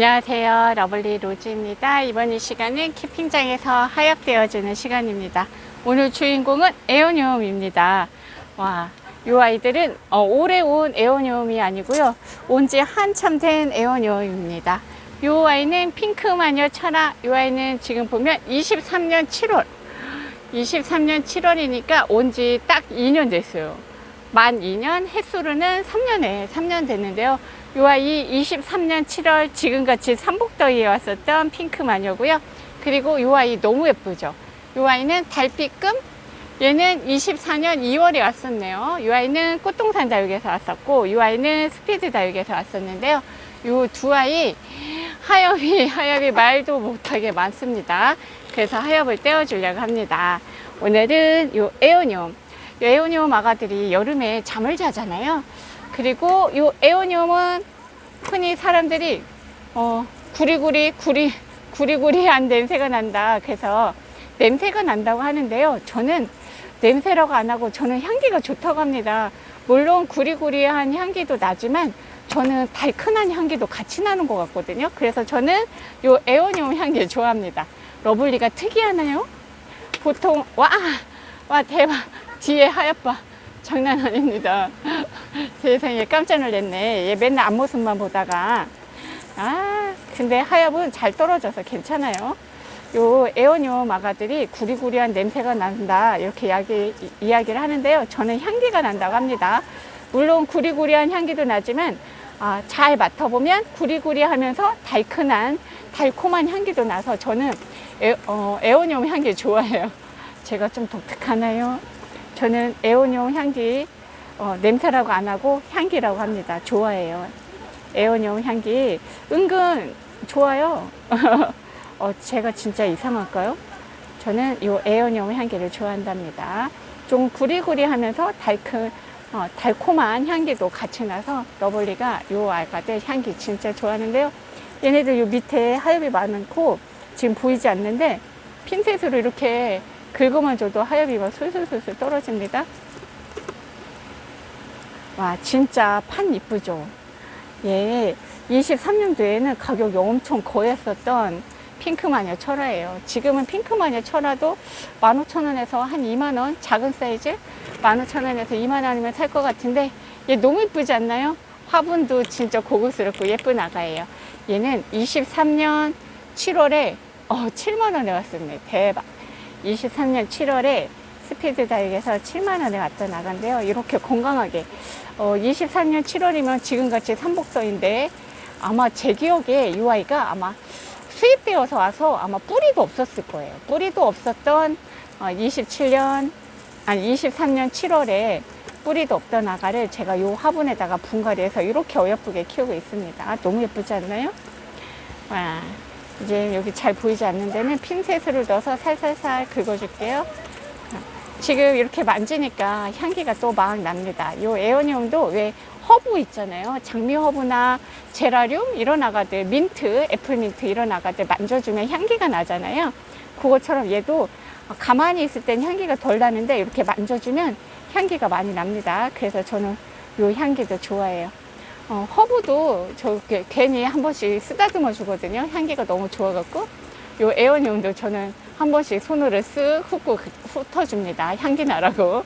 안녕하세요. 러블리 로즈입니다. 이번 이 시간은 키핑장에서 하역되어주는 시간입니다. 오늘 주인공은 에오니움입니다. 와, 이 아이들은 어, 올해 온 에오니움이 아니고요. 온 지 한참 된 에오니움입니다. 이 아이는 핑크 마녀 천하. 이 아이는 지금 보면 23년 7월. 23년 7월이니까 온 지 딱 2년 됐어요. 만 2년, 햇수로는 3년에 3년 됐는데요. 이 아이 23년 7월 지금같이 삼복더위에 왔었던 핑크 마녀고요. 그리고 이 아이 너무 예쁘죠. 이 아이는 달빛금. 얘는 24년 2월에 왔었네요. 이 아이는 꽃동산 다육에서 왔었고, 이 아이는 스피드 다육에서 왔었는데요. 이 두 아이 하엽이 하엽이 말도 못하게 많습니다. 그래서 하엽을 떼어주려고 합니다. 오늘은 이 에오니움, 이 에오니움 아가들이 여름에 잠을 자잖아요. 그리고 이 에오니움은 흔히 사람들이 어, 구리구리 구리 구리구리한 냄새가 난다. 그래서 냄새가 난다고 하는데요. 저는 냄새라고 안 하고 저는 향기가 좋다고 합니다. 물론 구리구리한 향기도 나지만 저는 달큰한 향기도 같이 나는 것 같거든요. 그래서 저는 이 에오니움 향기를 좋아합니다. 러블리가 특이하나요? 보통 와, 와 대박 뒤에 하얗봐 장난 아닙니다. 세상에 깜짝 놀랐네. 얘 맨날 앞모습만 보다가 아 근데 하엽은 잘 떨어져서 괜찮아요. 요 에어니움 아가들이 구리구리한 냄새가 난다 이렇게 이야기, 이야기를 하는데요. 저는 향기가 난다고 합니다. 물론 구리구리한 향기도 나지만 아, 잘 맡아보면 구리구리하면서 달큰한 달콤한 향기도 나서 저는 에, 어, 에어니움 향기 좋아해요. 제가 좀 독특하나요? 저는 에어니움 향기 어, 냄새라고 안 하고 향기라고 합니다. 좋아해요. 에어니움 향기 은근 좋아요. 어, 제가 진짜 이상할까요? 저는 이 에어니움 향기를 좋아한답니다. 좀 구리구리하면서 달큰 어, 달콤한 향기도 같이 나서 러블리가 이 알가들 향기 진짜 좋아하는데요. 얘네들 요 밑에 하엽이 많고 지금 보이지 않는데 핀셋으로 이렇게 긁어만 줘도 하엽이 막 술술술술 떨어집니다. 와 진짜 판 이쁘죠. 얘 23년도에는 가격이 엄청 거했었던 핑크마녀 철화예요. 지금은 핑크마녀 철화도 15,000원에서 한 2만원 작은 사이즈 15,000원에서 2만원이면 살 것 같은데 얘 너무 이쁘지 않나요? 화분도 진짜 고급스럽고 예쁜 아가예요. 얘는 23년 7월에 어, 7만원에 왔습니다. 대박. 23년 7월에 스피드 다육에서 7만 원에 왔던 아가인데요. 이렇게 건강하게 어, 23년 7월이면 지금같이 삼복도인데 아마 제 기억에 이 아이가 아마 수입되어서 와서 아마 뿌리도 없었을 거예요. 뿌리도 없었던 어, 27년, 아니 23년 7월에 뿌리도 없던 아가를 제가 요 화분에다가 분갈이해서 이렇게 어여쁘게 키우고 있습니다. 아, 너무 예쁘지 않나요? 와, 이제 여기 잘 보이지 않는 데는 핀셋으로 넣어서 살살살 긁어줄게요. 지금 이렇게 만지니까 향기가 또 막 납니다. 이 에어니움도 왜 허브 있잖아요. 장미 허브나 제라늄 이런 아가들, 민트, 애플민트 이런 아가들 만져주면 향기가 나잖아요. 그것처럼 얘도 가만히 있을 땐 향기가 덜 나는데 이렇게 만져주면 향기가 많이 납니다. 그래서 저는 이 향기도 좋아해요. 어, 허브도 저렇게 괜히 한 번씩 쓰다듬어 주거든요. 향기가 너무 좋아갖고. 요 에어니움도 저는 한 번씩 손으로 쓱 훑고 훑어줍니다. 향기 나라고.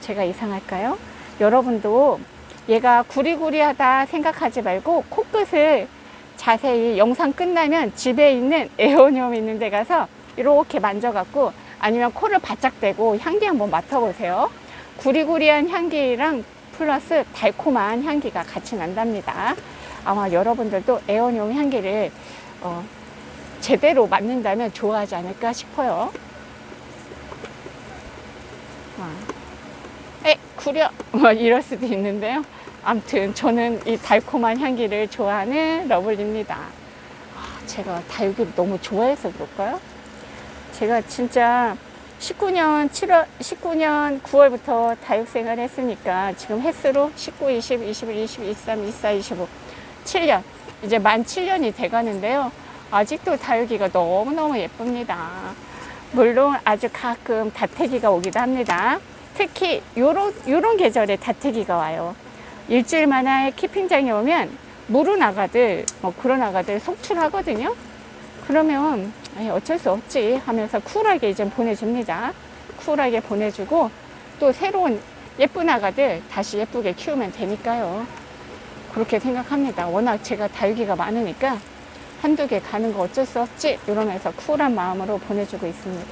제가 이상할까요? 여러분도 얘가 구리구리하다 생각하지 말고 코끝을 자세히 영상 끝나면 집에 있는 에어니움 있는 데 가서 이렇게 만져갖고 아니면 코를 바짝 대고 향기 한번 맡아보세요. 구리구리한 향기랑 플러스 달콤한 향기가 같이 난답니다. 아마 여러분들도 에어니움 향기를 어, 제대로 맡는다면 좋아하지 않을까 싶어요. 와. 에, 구려! 뭐 이럴 수도 있는데요. 아무튼 저는 이 달콤한 향기를 좋아하는 러블리입니다. 아, 제가 다육이를 너무 좋아해서 그럴까요? 제가 진짜 19년 7월, 19년 9월부터 다육 생활 했으니까 지금 횟수로 19, 20, 21, 22, 23, 24, 25, 7년. 이제 만 7년이 돼 가는데요. 아직도 다육이가 너무너무 예쁩니다. 물론 아주 가끔 다태기가 오기도 합니다. 특히 요런, 요런 계절에 다태기가 와요. 일주일 만에 키핑장에 오면 물은 아가들, 뭐 그런 아가들 속출하거든요. 그러면 아이, 어쩔 수 없지 하면서 쿨하게 이제 보내줍니다. 쿨하게 보내주고 또 새로운 예쁜 아가들 다시 예쁘게 키우면 되니까요. 그렇게 생각합니다. 워낙 제가 다육이가 많으니까 한두 개 가는 거 어쩔 수 없지 이러면서 쿨한 마음으로 보내주고 있습니다.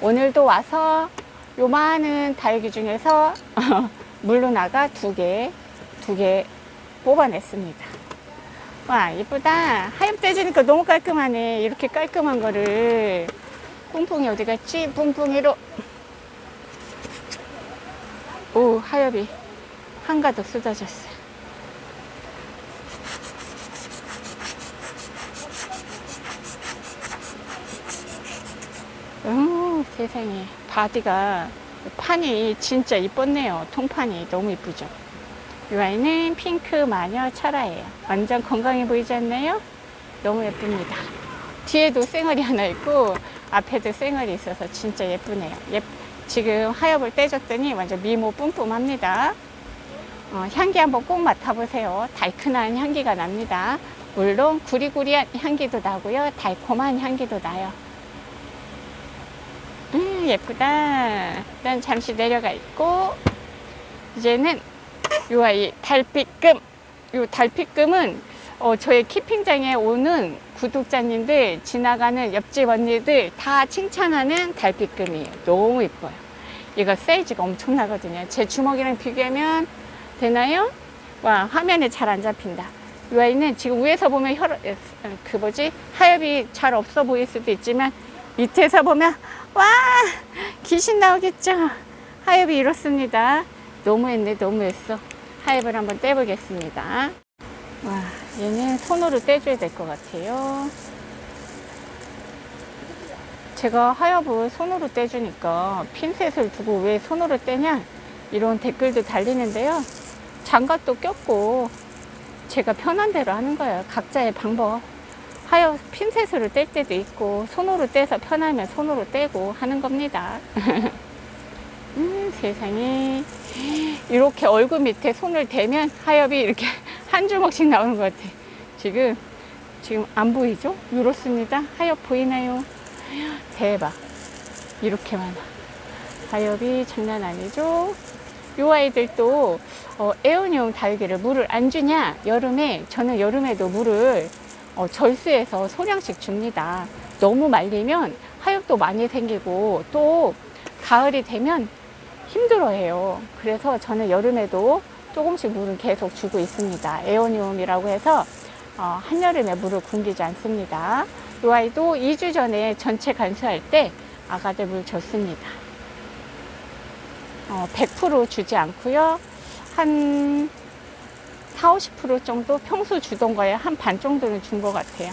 오늘도 와서 요만한 다육이 중에서 물로 나가 두 개, 두 개 뽑아냈습니다. 와, 이쁘다. 하엽돼지니까 너무 깔끔하네. 이렇게 깔끔한 거를. 뿡뿡이 어디 갔지? 뿡뿡이로. 오, 하엽이 한가득 쏟아졌어요. 오, 세상에. 바디가, 판이 진짜 이뻤네요. 통판이 너무 이쁘죠? 이 아이는 핑크 마녀 철화예요. 완전 건강해 보이지 않나요? 너무 예쁩니다. 뒤에도 쌩얼이 하나 있고, 앞에도 쌩얼이 있어서 진짜 예쁘네요. 예, 지금 하엽을 떼줬더니 완전 미모 뿜뿜합니다. 어, 향기 한번 꼭 맡아보세요. 달큰한 향기가 납니다. 물론 구리구리한 향기도 나고요. 달콤한 향기도 나요. 음, 예쁘다. 일단 잠시 내려가 있고, 이제는 요 아이 달빛금. 요 달빛금은 어, 저의 키핑장에 오는 구독자님들, 지나가는 옆집 언니들 다 칭찬하는 달빛금이에요. 너무 이뻐요. 얘가 사이즈가 엄청나거든요. 제 주먹이랑 비교하면 되나요? 와, 화면에 잘 안 잡힌다. 이 아이는 지금 위에서 보면 혈, 그 뭐지? 하엽이 잘 없어 보일 수도 있지만 밑에서 보면 와 귀신 나오겠죠 하엽이 이렇습니다 너무했네 너무했어 하엽을 한번 떼보겠습니다. 와 얘는 손으로 떼줘야 될 것 같아요. 제가 하엽을 손으로 떼주니까 핀셋을 두고 왜 손으로 떼냐? 이런 댓글도 달리는데요. 장갑도 꼈고 제가 편한 대로 하는 거예요. 각자의 방법. 하여 핀셋으로 뗄 때도 있고 손으로 떼서 편하면 손으로 떼고 하는 겁니다. 음, 세상에 이렇게 얼굴 밑에 손을 대면 하엽이 이렇게 한 주먹씩 나오는 것 같아. 지금 지금 안 보이죠? 이렇습니다. 하엽 보이나요? 대박. 이렇게 많아. 하엽이 장난 아니죠? 요 아이들도 어, 에어니움 다육이를 물을 안 주냐? 여름에 저는 여름에도 물을 어, 절수해서 소량씩 줍니다. 너무 말리면 하엽도 많이 생기고 또 가을이 되면 힘들어해요. 그래서 저는 여름에도 조금씩 물을 계속 주고 있습니다. 에오니움이라고 해서 어, 한여름에 물을 굶기지 않습니다. 이 아이도 2주 전에 전체 간수할 때 아가들 물 줬습니다. 어, 100% 주지 않고요. 한 4, 50% 정도 평소 주던 거에 한 반 정도는 준 것 같아요.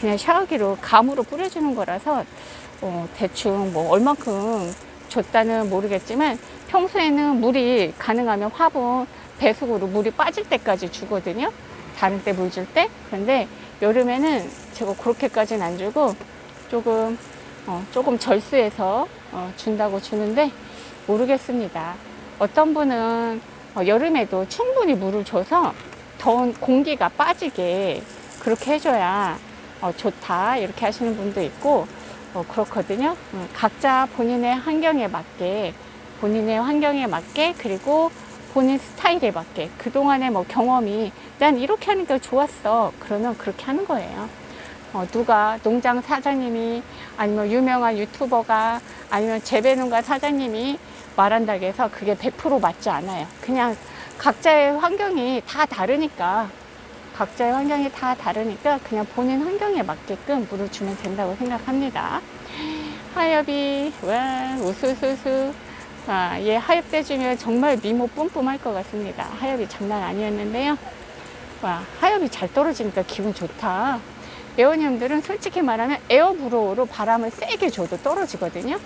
그냥 샤워기로 감으로 뿌려주는 거라서 어, 대충 뭐 얼만큼 줬다는 모르겠지만 평소에는 물이 가능하면 화분 배수구로 물이 빠질 때까지 주거든요. 다른 때 물 줄 때. 그런데 여름에는 제가 그렇게까지는 안 주고 조금 어, 조금 절수해서 어, 준다고 주는데 모르겠습니다. 어떤 분은 어, 여름에도 충분히 물을 줘서 더운 공기가 빠지게 그렇게 해줘야 어, 좋다 이렇게 하시는 분도 있고 어, 그렇거든요. 음, 각자 본인의 환경에 맞게 본인의 환경에 맞게 그리고 본인 스타일에 맞게 그동안의 뭐 경험이 난 이렇게 하니까 좋았어 그러면 그렇게 하는 거예요. 어, 누가 농장 사장님이 아니면 유명한 유튜버가 아니면 재배농가 사장님이 말한다고 해서 그게 100% 맞지 않아요. 그냥 각자의 환경이 다 다르니까 각자의 환경이 다 다르니까 그냥 본인 환경에 맞게끔 물을 주면 된다고 생각합니다. 하엽이 와 우수수수 아, 얘 하엽 떼주면 정말 미모 뿜뿜할 것 같습니다. 하엽이 장난 아니었는데요. 와 하엽이 잘 떨어지니까 기분 좋다. 에어님들은 솔직히 말하면 에어 브로우로 바람을 세게 줘도 떨어지거든요.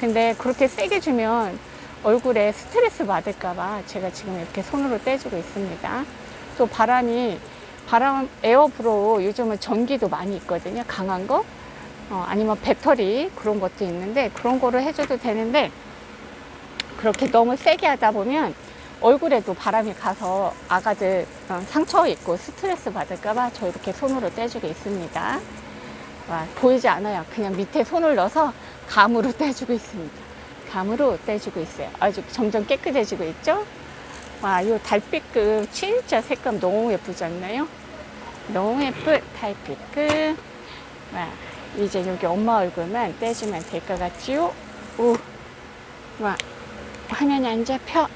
근데 그렇게 세게 주면 얼굴에 스트레스 받을까봐 제가 지금 이렇게 손으로 떼주고 있습니다. 또 바람이 바람 에어브로우 요즘은 전기도 많이 있거든요. 강한 거 어, 아니면 배터리 그런 것도 있는데 그런 거를 해줘도 되는데 그렇게 너무 세게 하다 보면 얼굴에도 바람이 가서 아가들 어, 상처 있고 스트레스 받을까봐 저 이렇게 손으로 떼주고 있습니다. 와, 보이지 않아요. 그냥 밑에 손을 넣어서 감으로 떼주고 있습니다. 감으로 떼주고 있어요. 아주 점점 깨끗해지고 있죠? 와, 이 달빛금 진짜 색감 너무 예쁘지 않나요? 너무 예쁜 달빛금. 와, 이제 여기 엄마 얼굴만 떼주면 될 것 같지요? 오, 와, 화면이 안 잡혀.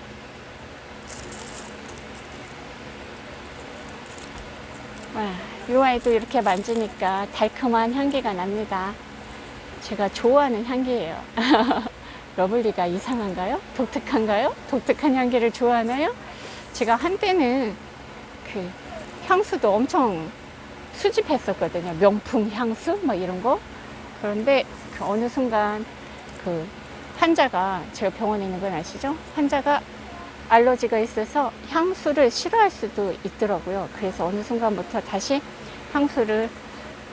와, 이 아이도 이렇게 만지니까 달콤한 향기가 납니다. 제가 좋아하는 향기예요. 러블리가 이상한가요? 독특한가요? 독특한 향기를 좋아하나요? 제가 한때는 그 향수도 엄청 수집했었거든요. 명품 향수 막 이런 거. 그런데 그 어느 순간 그 환자가 제가 병원에 있는 건 아시죠? 환자가 알러지가 있어서 향수를 싫어할 수도 있더라고요. 그래서 어느 순간부터 다시 향수를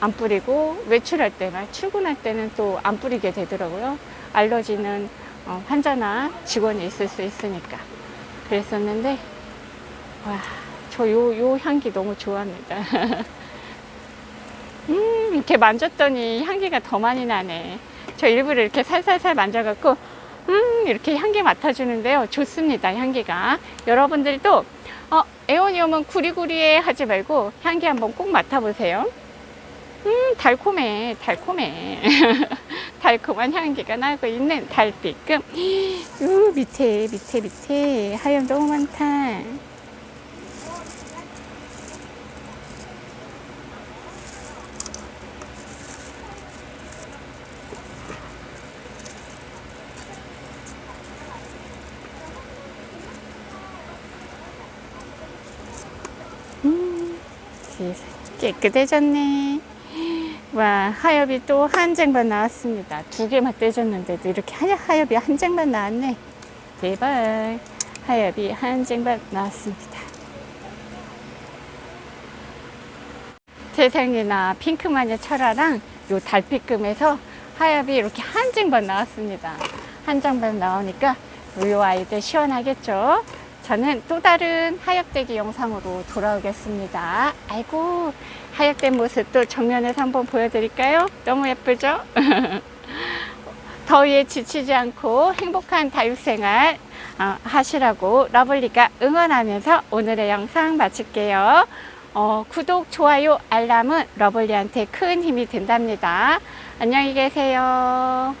안 뿌리고 외출할 때만 출근할 때는 또 안 뿌리게 되더라고요. 알러지는 어, 환자나 직원이 있을 수 있으니까 그랬었는데 와, 저 요 요 향기 너무 좋아합니다. 음, 이렇게 만졌더니 향기가 더 많이 나네. 저 일부러 이렇게 살살살 만져갖고 음, 이렇게 향기 맡아주는데요. 좋습니다, 향기가. 여러분들도, 어, 에오니움은 구리구리해 하지 말고 향기 한번 꼭 맡아보세요. 음, 달콤해, 달콤해. 달콤한 향기가 나고 있는 달빛금. 우, 밑에, 밑에, 밑에. 하얀 너무 많다. 깨끗해졌네. 와, 하엽이 또 한 쟁반 나왔습니다. 두 개만 떼줬는데도 이렇게 하, 하엽이 한 쟁반 나왔네. 대박. 하엽이 한 쟁반 나왔습니다. 세상에나 핑크마녀 철화랑 요 달빛금에서 하엽이 이렇게 한 쟁반 나왔습니다. 한 쟁반 나오니까 요 아이들 시원하겠죠? 저는 또 다른 하얗대기 영상으로 돌아오겠습니다. 아이고, 하얗된 모습도 정면에서 한번 보여드릴까요? 너무 예쁘죠? 더위에 지치지 않고 행복한 다육생활 어, 하시라고 러블리가 응원하면서 오늘의 영상 마칠게요. 어, 구독, 좋아요, 알람은 러블리한테 큰 힘이 된답니다. 안녕히 계세요.